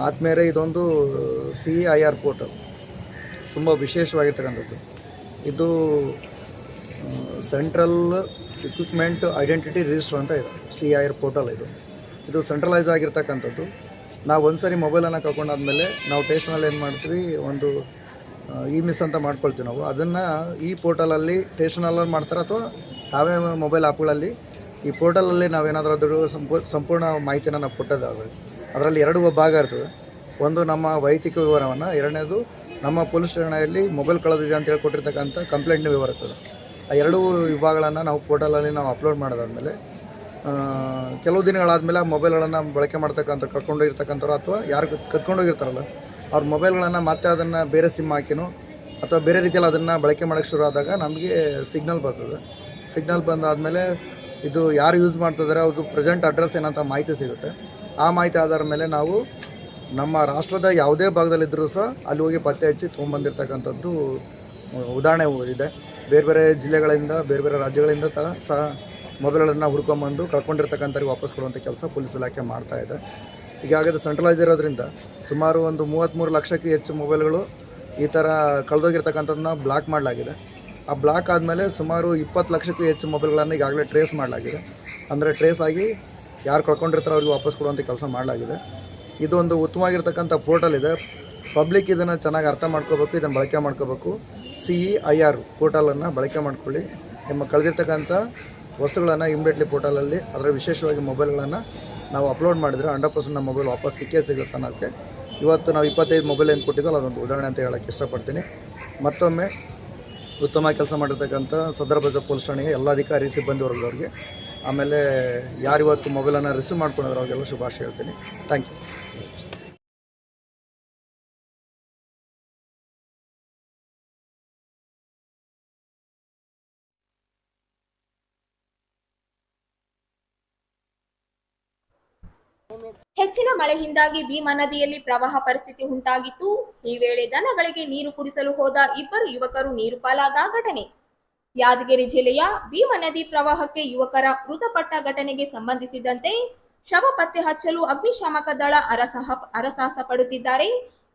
I: ಆದ್ಮೇಲೆ ಇದೊಂದು ಸಿ ಐ ಆರ್ ಪೋರ್ಟಲ್ ತುಂಬ ವಿಶೇಷವಾಗಿರ್ತಕ್ಕಂಥದ್ದು. ಇದು ಸೆಂಟ್ರಲ್ ಇಕ್ವಿಪ್ಮೆಂಟ್ ಐಡೆಂಟಿಟಿ ರಿಜಿಸ್ಟರ್ ಅಂತ ಇದೆ. ಸಿ ಐ ಪೋರ್ಟಲ್ ಇದು. ಇದು ಸೆಂಟ್ರಲೈಸ್ ಆಗಿರ್ತಕ್ಕಂಥದ್ದು. ನಾವು ಒಂದು ಸರಿ ಮೊಬೈಲನ್ನು ಕಳ್ಕೊಂಡಾದಮೇಲೆ ನಾವು ಟೇಷನಲ್ಲಿ ಏನು ಮಾಡ್ತೀವಿ, ಒಂದು ಇ ಮಿಸ್ ಅಂತ ಮಾಡ್ಕೊಳ್ತೀವಿ ನಾವು. ಅದನ್ನು ಈ ಪೋರ್ಟಲಲ್ಲಿ ಟೇಷನಲ್ಲಿ ಮಾಡ್ತಾರೆ ಅಥವಾ ತಾವೇ ಮೊಬೈಲ್ ಆ್ಯಪ್ಗಳಲ್ಲಿ ಈ ಪೋರ್ಟಲಲ್ಲಿ ನಾವೇನಾದರೂ ಸಂಪೂರ್ಣ ಮಾಹಿತಿನ ನಾವು ಕೊಟ್ಟದಾದ್ರೆ, ಅದರಲ್ಲಿ ಎರಡು ಭಾಗ ಇರ್ತದೆ. ಒಂದು ನಮ್ಮ ವೈಯಕ್ತಿಕ ವಿವರವನ್ನು, ಎರಡನೇದು ನಮ್ಮ ಪೊಲೀಸ್ ಠಾಣೆಯಲ್ಲಿ ಮೊಬೈಲ್ ಕಳೆದಿದೆ ಅಂತ ಹೇಳ್ಕೊಟ್ಟಿರ್ತಕ್ಕಂಥ ಕಂಪ್ಲೇಂಟ್ ಇರ್ತದೆ ಆ ಎರಡೂ ವಿಭಾಗಗಳನ್ನು ನಾವು ಪೋರ್ಟಲಲ್ಲಿ ನಾವು ಅಪ್ಲೋಡ್ ಮಾಡೋದಾದ್ಮೇಲೆ ಕೆಲವು ದಿನಗಳಾದಮೇಲೆ ಆ ಮೊಬೈಲ್ಗಳನ್ನು ಬಳಕೆ ಮಾಡ್ತಕ್ಕಂಥ ಕರ್ಕೊಂಡೋಗಿರ್ತಕ್ಕಂಥವ್ರು ಅಥವಾ ಯಾರು ಕತ್ಕೊಂಡೋಗಿರ್ತಾರಲ್ಲ ಅವ್ರ ಮೊಬೈಲ್ಗಳನ್ನು ಮತ್ತೆ ಅದನ್ನು ಬೇರೆ ಸಿಮ್ ಹಾಕಿನೋ ಅಥವಾ ಬೇರೆ ರೀತಿಯಲ್ಲಿ ಅದನ್ನು ಬಳಕೆ ಮಾಡೋಕ್ಕೆ ಶುರು ಆದಾಗ ನಮಗೆ ಸಿಗ್ನಲ್ ಬರ್ತದೆ. ಸಿಗ್ನಲ್ ಬಂದಾದಮೇಲೆ ಇದು ಯಾರು ಯೂಸ್ ಮಾಡ್ತಿದ್ದಾರೆ ಅವ್ರದ್ದು ಪ್ರೆಸೆಂಟ್ ಅಡ್ರೆಸ್ ಏನಂತ ಮಾಹಿತಿ ಸಿಗುತ್ತೆ. ಆ ಮಾಹಿತಿ ಆಧಾರ ಮೇಲೆ ನಾವು ನಮ್ಮ ರಾಷ್ಟ್ರದ ಯಾವುದೇ ಭಾಗದಲ್ಲಿದ್ದರೂ ಸಹ ಅಲ್ಲಿ ಹೋಗಿ ಪತ್ತೆ ಹಚ್ಚಿ ತೊಗೊಂಬಂದಿರ್ತಕ್ಕಂಥದ್ದು ಉದಾಹರಣೆ ಇದೆ. ಬೇರೆ ಬೇರೆ ಜಿಲ್ಲೆಗಳಿಂದ, ಬೇರೆ ಬೇರೆ ರಾಜ್ಯಗಳಿಂದ ತ, ಸಹ ಮೊಬೈಲ್ಗಳನ್ನು ಹುಡ್ಕೊಂಬಂದು ಕಳ್ಕೊಂಡಿರ್ತಕ್ಕಂಥವ್ರಿಗೆ ವಾಪಸ್ ಕೊಡುವಂಥ ಕೆಲಸ ಪೊಲೀಸ್ ಇಲಾಖೆ ಮಾಡ್ತಾ ಇದೆ. ಈಗಾಗಲೇ ಸೆಂಟ್ರಲೈಸ್ ಇರೋದ್ರಿಂದ ಸುಮಾರು ಒಂದು ಮೂವತ್ತ್ಮೂರು ಲಕ್ಷಕ್ಕೆ ಹೆಚ್ಚು ಮೊಬೈಲ್ಗಳು ಈ ಥರ ಕಳೆದೋಗಿರ್ತಕ್ಕಂಥದ್ದನ್ನ ಬ್ಲಾಕ್ ಮಾಡಲಾಗಿದೆ. ಆ ಬ್ಲಾಕ್ ಆದಮೇಲೆ ಸುಮಾರು ಇಪ್ಪತ್ತು ಲಕ್ಷಕ್ಕೂ ಹೆಚ್ಚು ಮೊಬೈಲ್ಗಳನ್ನು ಈಗಾಗಲೇ ಟ್ರೇಸ್ ಮಾಡಲಾಗಿದೆ. ಅಂದರೆ ಟ್ರೇಸ್ ಆಗಿ ಯಾರು ಕಳ್ಕೊಂಡಿರ್ತಾರೋ ಅವ್ರಿಗೆ ವಾಪಸ್ ಕೊಡುವಂಥ ಕೆಲಸ ಮಾಡಲಾಗಿದೆ. ಇದೊಂದು ಉತ್ತಮವಾಗಿರ್ತಕ್ಕಂಥ ಪೋರ್ಟಲ್ ಇದೆ. ಪಬ್ಲಿಕ್ ಇದನ್ನು ಚೆನ್ನಾಗಿ ಅರ್ಥ ಮಾಡ್ಕೋಬೇಕು, ಇದನ್ನು ಬಳಕೆ ಮಾಡ್ಕೋಬೇಕು. ಸಿ ಇ ಐ ಆರ್ ಪೋರ್ಟಲನ್ನು ಬಳಕೆ ಮಾಡ್ಕೊಳ್ಳಿ. ನಿಮ್ಮ ಕಳೆದಿರ್ತಕ್ಕಂಥ ವಸ್ತುಗಳನ್ನು ಇಮ್ಮಿಡಿಯೇಟ್ಲಿ ಪೋರ್ಟಲಲ್ಲಿ ಅದರ ವಿಶೇಷವಾಗಿ ಮೊಬೈಲ್ಗಳನ್ನು ನಾವು ಅಪ್ಲೋಡ್ ಮಾಡಿದರೆ ಹಂಡ್ರೆಡ್ ಪರ್ಸೆಂಟ್ ನಮ್ಮ ಮೊಬೈಲ್ ವಾಪಸ್ ಸಿಕ್ಕೇ ಸಿಗುತ್ತೆ ಅನ್ನೋಕ್ಕೆ ಇವತ್ತು ನಾವು ಇಪ್ಪತ್ತೈದು ಮೊಬೈಲ್ ಏನು ಕೊಟ್ಟಿದ್ದೋ ಅದೊಂದು ಉದಾಹರಣೆ ಅಂತ ಹೇಳೋಕ್ಕೆ ಇಷ್ಟಪಡ್ತೀನಿ. ಮತ್ತೊಮ್ಮೆ ಉತ್ತಮ ಕೆಲಸ ಮಾಡಿರ್ತಕ್ಕಂಥ ಸದರ ಪೊಲೀಸ್ ಠಾಣೆಗೆ ಎಲ್ಲ ಅಧಿಕಾರಿ, ಸಿಬ್ಬಂದಿ ವರ್ಗದವ್ರಿಗೆ ಆಮೇಲೆ ಯಾರು ಇವತ್ತು ಮೊಬೈಲನ್ನು ರಿಸೀವ್ ಮಾಡ್ಕೊಂಡಿದ್ರು ಅವ್ರಿಗೆಲ್ಲ ಶುಭಾಶಯ ಹೇಳ್ತೀನಿ. ಥ್ಯಾಂಕ್ ಯು
B: ಹೆಚ್ಚಿನ ಮಳೆಯಿಂದಾಗಿ ಭೀಮಾ ನದಿಯಲ್ಲಿ ಪ್ರವಾಹ ಪರಿಸ್ಥಿತಿ ಉಂಟಾಗಿತ್ತು. ಈ ವೇಳೆ ದನಗಳಿಗೆ ನೀರು ಕುಡಿಸಲು ಹೋದ ಇಬ್ಬರು ಯುವಕರು ನೀರು ಪಾಲಾದ ಘಟನೆ. ಯಾದಗಿರಿ ಜಿಲ್ಲೆಯ ಭೀಮನದಿ ಪ್ರವಾಹಕ್ಕೆ ಯುವಕರ ಮೃತಪಟ್ಟ ಘಟನೆಗೆ ಸಂಬಂಧಿಸಿದಂತೆ ಶವ ಪತ್ತೆ ಹಚ್ಚಲು ಅಗ್ನಿಶಾಮಕ ದಳ ಅರಸಾಹ ಅರಸಾಹಸ ಪಡುತ್ತಿದ್ದಾರೆ.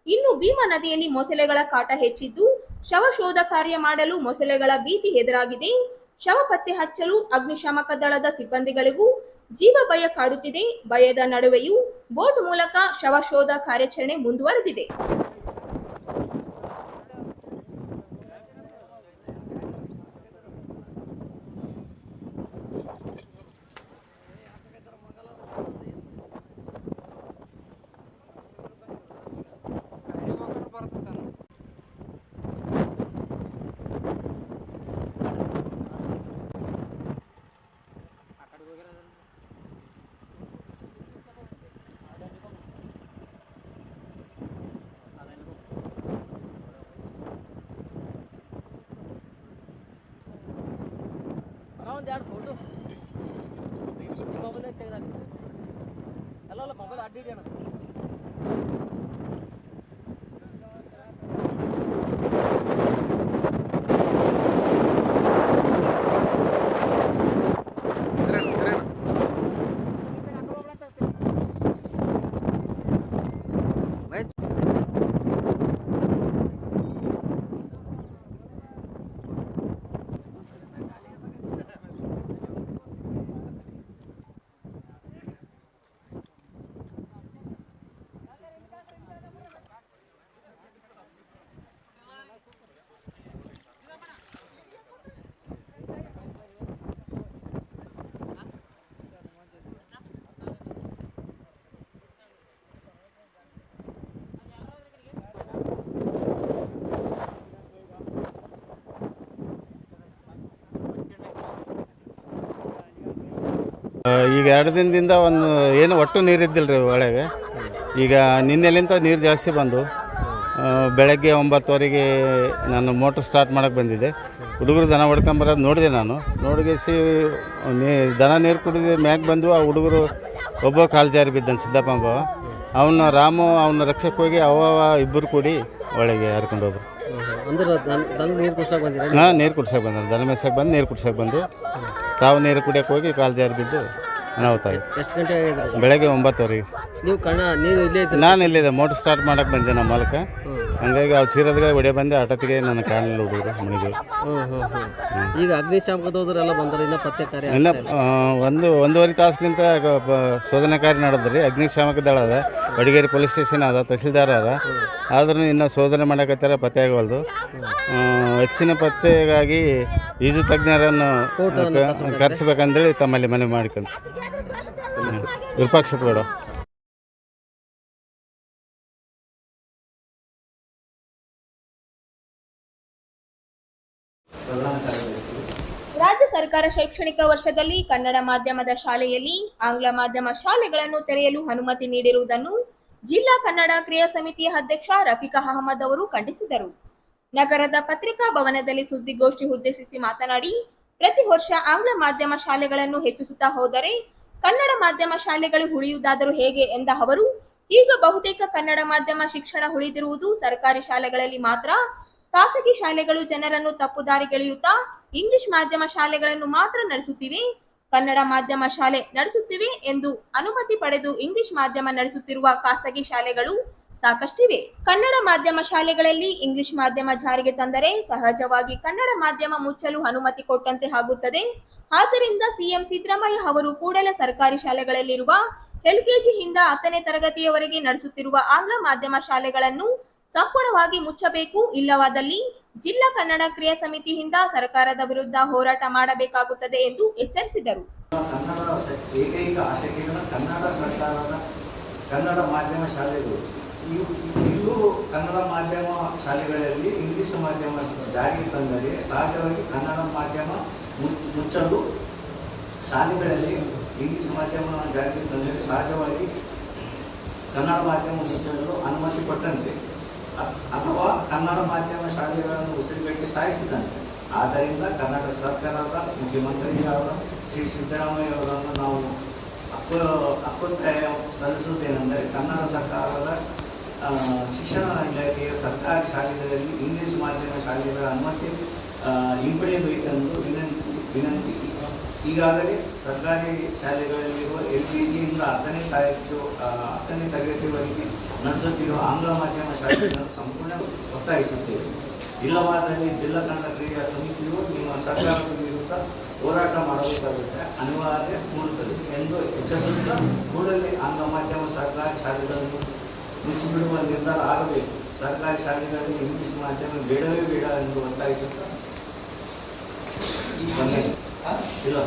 B: ಇನ್ನು ಭೀಮಾ ನದಿಯಲ್ಲಿ ಮೊಸಳೆಗಳ ಕಾಟ ಹೆಚ್ಚಿದ್ದು, ಶವ ಶೋಧ ಕಾರ್ಯ ಮಾಡಲು ಮೊಸಳೆಗಳ ಭೀತಿ ಎದುರಾಗಿದೆ. ಶವ ಪತ್ತೆ ಹಚ್ಚಲು ಅಗ್ನಿಶಾಮಕ ದಳದ ಸಿಬ್ಬಂದಿಗಳಿಗೂ ಜೀವ ಭಯ ಕಾಡುತ್ತಿದೆ. ಭಯದ ನಡುವೆಯೂ ಬೋಟ್ ಮೂಲಕ ಶವ ಶೋಧ ಕಾರ್ಯಾಚರಣೆ ಮುಂದುವರೆದಿದೆ.
J: ಈಗ ಎರಡು ದಿನದಿಂದ ಒಂದು ಏನು ಒಟ್ಟು ನೀರಿದ್ದಿಲ್ಲ ರೀ ಒಳಗೆ. ಈಗ ನಿನ್ನೆಲಿಂದ ನೀರು ಜಾಸ್ತಿ ಬಂದು ಬೆಳಗ್ಗೆ ಒಂಬತ್ತುವರೆಗೆ ನಾನು ಮೋಟ್ರ್ ಸ್ಟಾರ್ಟ್ ಮಾಡೋಕ್ಕೆ ಬಂದಿದ್ದೆ. ಹುಡುಗರು ದನ ಹೊಡ್ಕೊಂಬರೋದು ನೋಡಿದೆ ನಾನು. ನೋಡಿಗೆಸಿ ನೀ ದನ ನೀರು ಕುಡಿದು ಮ್ಯಾಗೆ ಬಂದು ಆ ಹುಡುಗರು ಒಬ್ಬ ಕಾಲು ಜಾರಿ ಬಿದ್ದಾನೆ ಸಿದ್ದಪ್ಪ ಅಂಬ ಅವನ ರಾಮು ಅವನ ರಕ್ಷಕ್ಕೆ ಹೋಗಿ ಅವ ಇಬ್ಬರು ಕೂಡಿ ಒಳಗೆ ಹರ್ಕೊಂಡು ಹೋದ್ರು.
K: ಬಂದಿರ
J: ಹಾಂ ನೀರು ಕುಡ್ಸಕ್ಕೆ ಬಂದ ದನ ಮೇಸಕ್ಕೆ ಬಂದು ನೀರು ಕುಡ್ಸಕ್ಕೆ ಬಂದು ತಾವು ನೀರು ಕುಡಿಯೋಕೆ ಹೋಗಿ ಕಾಲು ಜಾರಿ ಬಿದ್ದು ಅನಾಹುತ
K: ಎಷ್ಟು ಗಂಟೆ
J: ಬೆಳಗ್ಗೆ ಒಂಬತ್ತುವರೆಗೆ.
K: ನೀವು ಕಣ್ಣ ನೀವು ಇಲ್ಲೇ
J: ನಾನು ಇಲ್ಲಿದೆ ಮೋಟ್ರ್ ಸ್ಟಾರ್ಟ್ ಮಾಡಕ್ಕೆ ಬಂದೆ ನಮ್ಮ ಮಾಲಕ. ಹಂಗಾಗಿ ಅವ್ರು ಚೀರದಾಗ ಒಡೆ ಬಂದೆ ಆಟತಿಗೆ ನನ್ನ ಕಾಣಲಿಲ್ಲ ಹುಡುಗರು ಮನೆಗೆ
K: ಈಗ ಅಗ್ನಿಶಾಮಕದವ್ರೆಲ್ಲ ಬಂದ್ರೆ ಇನ್ನೂ ಪತ್ತೆ ಕಾರ್ಯ
J: ಇನ್ನು ಆ, ಒಂದು ಒಂದೂವರೆ ತಾಸಿನಿಂದ ಗ- ಬ- ಶೋಧನಾ ಕಾರ್ಯ ನಡೆದ್ರಿ. ಅಗ್ನಿಶಾಮಕ ದಳ ಅದ. ಬಡಿಗೇರಿ ಪೊಲೀಸ್ ಸ್ಟೇಷನ್ ಅದ ತಹಸೀಲ್ದಾರ್ ಅದ. ಆದ್ರೂ ಇನ್ನೂ ಶೋಧನೆ ಮಾಡಕತ್ತಾರ ಪತ್ತೆ ಆಗವಲ್ದು. ಆ, ಹೆಚ್ಚಿನ ಪತ್ತೆಗಾಗಿ ಈಜು ತಜ್ಞರನ್ನು ಕ- ಕರೆಸ್ಬೇಕಂದೇಳಿ ತಮ್ಮಲ್ಲಿ ಮನವಿ ಮಾಡ್ಕೊಂಡು. ವಿರೂಪಾಕ್ಷಪ್ಪಗೌಡ
B: ರಾಜ್ಯ ಸರ್ಕಾರ ಶೈಕ್ಷಣಿಕ ವರ್ಷದಲ್ಲಿ ಕನ್ನಡ ಮಾಧ್ಯಮದ ಶಾಲೆಯಲ್ಲಿ ಆಂಗ್ಲ ಮಾಧ್ಯಮ ಶಾಲೆಗಳನ್ನು ತೆರೆಯಲು ಅನುಮತಿ ನೀಡಿರುವುದನ್ನು ಜಿಲ್ಲಾ ಕನ್ನಡ ಕ್ರಿಯಾ ಸಮಿತಿಯ ಅಧ್ಯಕ್ಷ ರಫಿಕಾ ಅಹಮದ್ ಅವರು ಖಂಡಿಸಿದರು. ನಗರದ ಪತ್ರಿಕಾ ಭವನದಲ್ಲಿ ಸುದ್ದಿಗೋಷ್ಠಿ ಉದ್ದೇಶಿಸಿ ಮಾತನಾಡಿ, ಪ್ರತಿ ವರ್ಷ ಆಂಗ್ಲ ಮಾಧ್ಯಮ ಶಾಲೆಗಳನ್ನು ಹೆಚ್ಚಿಸುತ್ತಾ ಹೋದರೆ ಕನ್ನಡ ಮಾಧ್ಯಮ ಶಾಲೆಗಳು ಉಳಿಯುವುದಾದರೂ ಹೇಗೆ ಎಂದ ಅವರು, ಈಗ ಬಹುತೇಕ ಕನ್ನಡ ಮಾಧ್ಯಮ ಶಿಕ್ಷಣ ಉಳಿದಿರುವುದು ಸರ್ಕಾರಿ ಶಾಲೆಗಳಲ್ಲಿ ಮಾತ್ರ. ಖಾಸಗಿ ಶಾಲೆಗಳು ಜನರನ್ನು ತಪ್ಪುದಾರಿಗೆಳೆಯುತ್ತಾ ಇಂಗ್ಲಿಷ್ ಮಾಧ್ಯಮ ಶಾಲೆಗಳನ್ನು ಮಾತ್ರ ನಡೆಸುತ್ತಿವೆ, ಕನ್ನಡ ಮಾಧ್ಯಮ ಶಾಲೆ ನಡೆಸುತ್ತಿವೆ ಎಂದು ಅನುಮತಿ ಪಡೆದು ಇಂಗ್ಲಿಷ್ ಮಾಧ್ಯಮ ನಡೆಸುತ್ತಿರುವ ಖಾಸಗಿ ಶಾಲೆಗಳು ಸಾಕಷ್ಟಿವೆ. ಕನ್ನಡ ಮಾಧ್ಯಮ ಶಾಲೆಗಳಲ್ಲಿ ಇಂಗ್ಲಿಷ್ ಮಾಧ್ಯಮ ಜಾರಿಗೆ ತಂದರೆ ಸಹಜವಾಗಿ ಕನ್ನಡ ಮಾಧ್ಯಮ ಮುಚ್ಚಲು ಅನುಮತಿ ಕೊಟ್ಟಂತೆ ಆಗುತ್ತದೆ. ಆದ್ದರಿಂದ ಸಿಎಂ ಸಿದ್ದರಾಮಯ್ಯ ಅವರು ಕೂಡಲೇ ಸರ್ಕಾರಿ ಶಾಲೆಗಳಲ್ಲಿರುವ ಎಲ್ಕೆಜಿಯಿಂದ ಹತ್ತನೇ ತರಗತಿಯವರೆಗೆ ನಡೆಸುತ್ತಿರುವ ಆಂಗ್ಲ ಮಾಧ್ಯಮ ಶಾಲೆಗಳನ್ನು ಸಂಪೂರ್ಣವಾಗಿ ಮುಚ್ಚಬೇಕು, ಇಲ್ಲವಾದಲ್ಲಿ ಜಿಲ್ಲಾ ಕನ್ನಡ ಕ್ರಿಯಾ ಸಮಿತಿಯಿಂದ ಸರ್ಕಾರದ ವಿರುದ್ಧ ಹೋರಾಟ ಮಾಡಬೇಕಾಗುತ್ತದೆ ಎಂದು ಎಚ್ಚರಿಸಿದರು.
L: ಏಕೈಕ ಕನ್ನಡ ಸರ್ಕಾರದ ಕನ್ನಡ ಮಾಧ್ಯಮ ಶಾಲೆಗಳು. ಇವು ಕನ್ನಡ ಮಾಧ್ಯಮ ಶಾಲೆಗಳಲ್ಲಿ ಇಂಗ್ಲಿಷ್ ಮಾಧ್ಯಮ ಜಾರಿಗೆ ತಂದರೆ ಸಹಜವಾಗಿ ಕನ್ನಡ ಮಾಧ್ಯಮ ಮುಚ್- ಮುಚ್ಚಲು ಶಾಲೆಗಳಲ್ಲಿ ಇಂಗ್ಲಿಷ್ ಮಾಧ್ಯಮ ಜಾರಿಗೆ ತಂದರೆ ಸಹಜವಾಗಿ ಕನ್ನಡ ಮಾಧ್ಯಮ ಮುಚ್ಚಲು ಅನುಮತಿ ಕೊಟ್ಟಂತೆ. ಅಥವಾ ಕನ್ನಡ ಮಾಧ್ಯಮ ಶಾಲೆಗಳನ್ನು ಉಸಿರುಗಟ್ಟಿ ಸಾಯಿಸಿದಂತೆ ಆದ್ದರಿಂದ ಕರ್ನಾಟಕ ಸರ್ಕಾರದ ಮುಖ್ಯಮಂತ್ರಿಯವರ ಶ್ರೀ ಸಿದ್ದರಾಮಯ್ಯ ಅವರನ್ನು ನಾವು ಅಪ್ಪ ಅಪ್ಪತ್ತಾಯ ಸಲ್ಲಿಸುವುದೇನೆಂದರೆ ಕನ್ನಡ ಸರ್ಕಾರದ ಶಿಕ್ಷಣ ಇಲಾಖೆಯ ಸರ್ಕಾರಿ ಶಾಲೆಗಳಲ್ಲಿ ಇಂಗ್ಲಿಷ್ ಮಾಧ್ಯಮ ಶಾಲೆಗಳ ಅನುಮತಿ ಹಿಂಪಡೆಯಬೇಕೆಂದು ವಿನಂತಿ ವಿನಂತಿ ಈಗಾಗಲೇ ಸರ್ಕಾರಿ ಶಾಲೆಗಳಲ್ಲಿರುವ ಎಲ್ ಪಿ ಜಿಯಿಂದ ಹತ್ತನೇ ತಾರೀಕು ಹತ್ತನೇ ತರಗತಿವರೆಗೆ ನಡೆಸುತ್ತಿರುವ ಆಂಗ್ಲ ಮಾಧ್ಯಮ ಶಾಲೆಗಳನ್ನು ಸಂಪೂರ್ಣ ಒತ್ತಾಯಿಸುತ್ತೇವೆ. ಇಲ್ಲವಾದಲ್ಲಿ ಜಿಲ್ಲಾ ಕನ್ನಡ ಕ್ರೀಡಾ ಸಮಿತಿಯು ನಿಮ್ಮ ಸರ್ಕಾರದ ವಿರುದ್ಧ ಹೋರಾಟ ಮಾಡಬೇಕಾಗುತ್ತೆ. ಅನಿವಾರ್ಯ ಮೂಡುತ್ತದೆ ಎಂದು ಎಚ್ಚರಿಸುತ್ತಾ ಕೂಡಲೇ ಆಂಗ್ಲ ಮಾಧ್ಯಮ ಸರ್ಕಾರಿ ಶಾಲೆಗಳನ್ನು ಮುಚ್ಚಿಬಿಡುವ ನಿರ್ಧಾರ ಆಗಬೇಕು. ಸರ್ಕಾರಿ ಶಾಲೆಗಳಲ್ಲಿ ಇಂಗ್ಲಿಷ್ ಮಾಧ್ಯಮ ಬೇಡವೇ ಬೇಡ ಎಂದು ಒತ್ತಾಯಿಸುತ್ತಾ. ಈ ಇಲ್ಲ